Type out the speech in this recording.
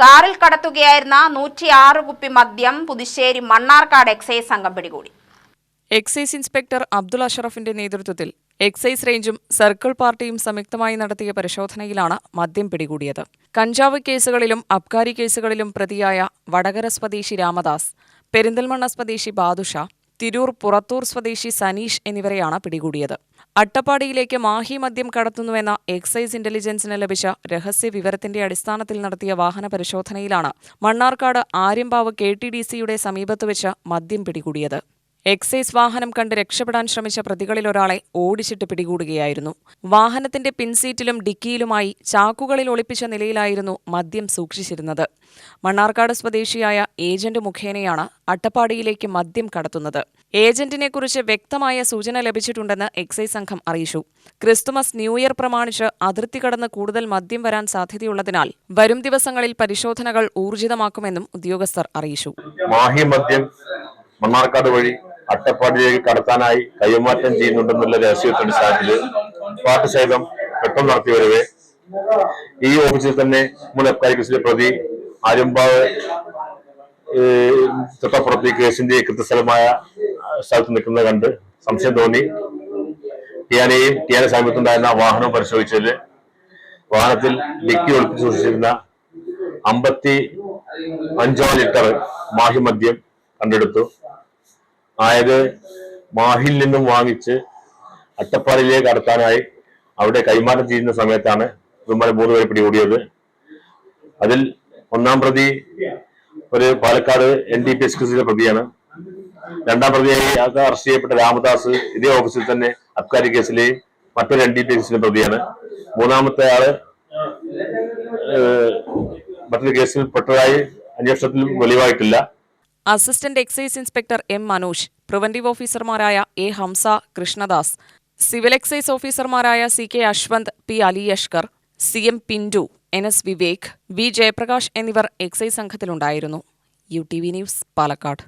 കാറിൽ കടത്തുകയായിരുന്ന നൂറ്റിയാറ് കുപ്പി മദ്യം പുതുശ്ശേരി മണ്ണാർക്കാട് എക്സൈസ് സംഘം പിടികൂടി. എക്സൈസ് ഇൻസ്പെക്ടർ അബ്ദുൾ അഷറഫിന്റെ നേതൃത്വത്തിൽ എക്സൈസ് റേഞ്ചും സർക്കിൾ പാർട്ടിയും സംയുക്തമായി നടത്തിയ പരിശോധനയിലാണ് മദ്യം പിടികൂടിയത്. കഞ്ചാവ് കേസുകളിലും അബ്കാരി കേസുകളിലും പ്രതിയായ വടകര സ്വദേശി രാമദാസ് പെരിന്തൽമണ്ണ സ്വദേശി ബാദുഷ തിരൂർ പുറത്തൂർ സ്വദേശി സനീഷ് എന്നിവരെയാണ് പിടികൂടിയത്. അട്ടപ്പാടിയിലേക്ക് മാഹി മദ്യം കടത്തുന്നുവെന്ന എക്സൈസ് ഇന്റലിജൻസിന് ലഭിച്ച രഹസ്യ വിവരത്തിന്റെ അടിസ്ഥാനത്തിൽ നടത്തിയ വാഹന പരിശോധനയിലാണ് Mannarkkad Aryampavu K T D സിയുടെ സമീപത്ത് വെച്ച് മദ്യം പിടികൂടിയത്. എക്സൈസ് വാഹനം കണ്ട് രക്ഷപ്പെടാൻ ശ്രമിച്ച പ്രതികളിലൊരാളെ ഓടിച്ചിട്ട് പിടികൂടുകയായിരുന്നു. വാഹനത്തിന്റെ പിൻസീറ്റിലും ഡിക്കിയിലുമായി ചാക്കുകളിൽ ഒളിപ്പിച്ച നിലയിലായിരുന്നു മദ്യം സൂക്ഷിച്ചിരുന്നത്. മണ്ണാർക്കാട് സ്വദേശിയായ ഏജന്റ് മുഖേനയാണ് അട്ടപ്പാടിയിലേക്ക് മദ്യം കടത്തുന്നത്. ഏജന്റിനെക്കുറിച്ച് വ്യക്തമായ സൂചന ലഭിച്ചിട്ടുണ്ടെന്ന് എക്സൈസ് സംഘം അറിയിച്ചു. ക്രിസ്തുമസ് ന്യൂ ഇയർ പ്രമാണിച്ച് അതിർത്തി കടന്ന് കൂടുതൽ മദ്യം വരാൻ സാധ്യതയുള്ളതിനാൽ വരും ദിവസങ്ങളിൽ പരിശോധനകൾ ഊർജിതമാക്കുമെന്നും ഉദ്യോഗസ്ഥർ അറിയിച്ചു. മണ്ണാർക്കാട് വഴി അട്ടപ്പാടിയിലേക്ക് കടത്താനായി കൈമാറ്റം ചെയ്യുന്നുണ്ടെന്നുള്ള രഹസ്യത്തിന്റെ സാധ്യത പാട്ട് സഹിതം പെട്ടെന്ന് നടത്തി വരവേ. ഈ ഓഫീസിൽ തന്നെ മുൻ അബ്കാരി കേസിലെ പ്രതി ആര്യമ്പാവ് തൊട്ടപ്പുറത്ത് കേസിന്റെ കൃത്യസ്ഥലമായ സ്ഥലത്ത് നിൽക്കുന്നത് കണ്ട് സംശയം തോന്നി. ടിയാനയും ടിയാന സമീപത്തുണ്ടായിരുന്ന വാഹനം പരിശോധിച്ചതിൽ വാഹനത്തിൽ ഡിക്കി ഒളിപ്പിച്ച് സൂക്ഷിച്ചിരുന്ന അമ്പത്തി അഞ്ചോളം ലിറ്റർ മാഹിമദ്യം കണ്ടെടുത്തു. ആയത് മാഹിൽ നിന്നും വാങ്ങിച്ച് അട്ടപ്പാടിയിലേക്ക് കടത്താനായി അവിടെ കൈമാറ്റം ചെയ്യുന്ന സമയത്താണ് ഇവന്മാരെ മൂന്ന് പേരെ പിടികൂടിയത്. അതിൽ ഒന്നാം പ്രതി ഒരു Palakkad N D P S കേസിലെ പ്രതിയാണ്. രണ്ടാം പ്രതിയായി അറസ്റ്റ് ചെയ്യപ്പെട്ട രാമദാസ് ഇതേ ഓഫീസിൽ തന്നെ അബ്കാരി കേസിലെയും മറ്റൊരു എൻ ഡി പി കേസിലെ പ്രതിയാണ്. മൂന്നാമത്തെ ആൾ മറ്റൊരു കേസിൽ പെട്ടതായി അന്വേഷണത്തിൽ വെളിവായിട്ടില്ല. Assistant excise inspector M Manoj preventive ഓഫീസർമാരായ A Hamza Krishnadas civil excise ഓഫീസർമാരായ C K Ashwanth P Ali Ashkar C M Pintu N S Vivek V Jayaprakash എന്നിവർ excise സംഘത്തിലുണ്ടായിരുന്നു. U T V news Palakkad.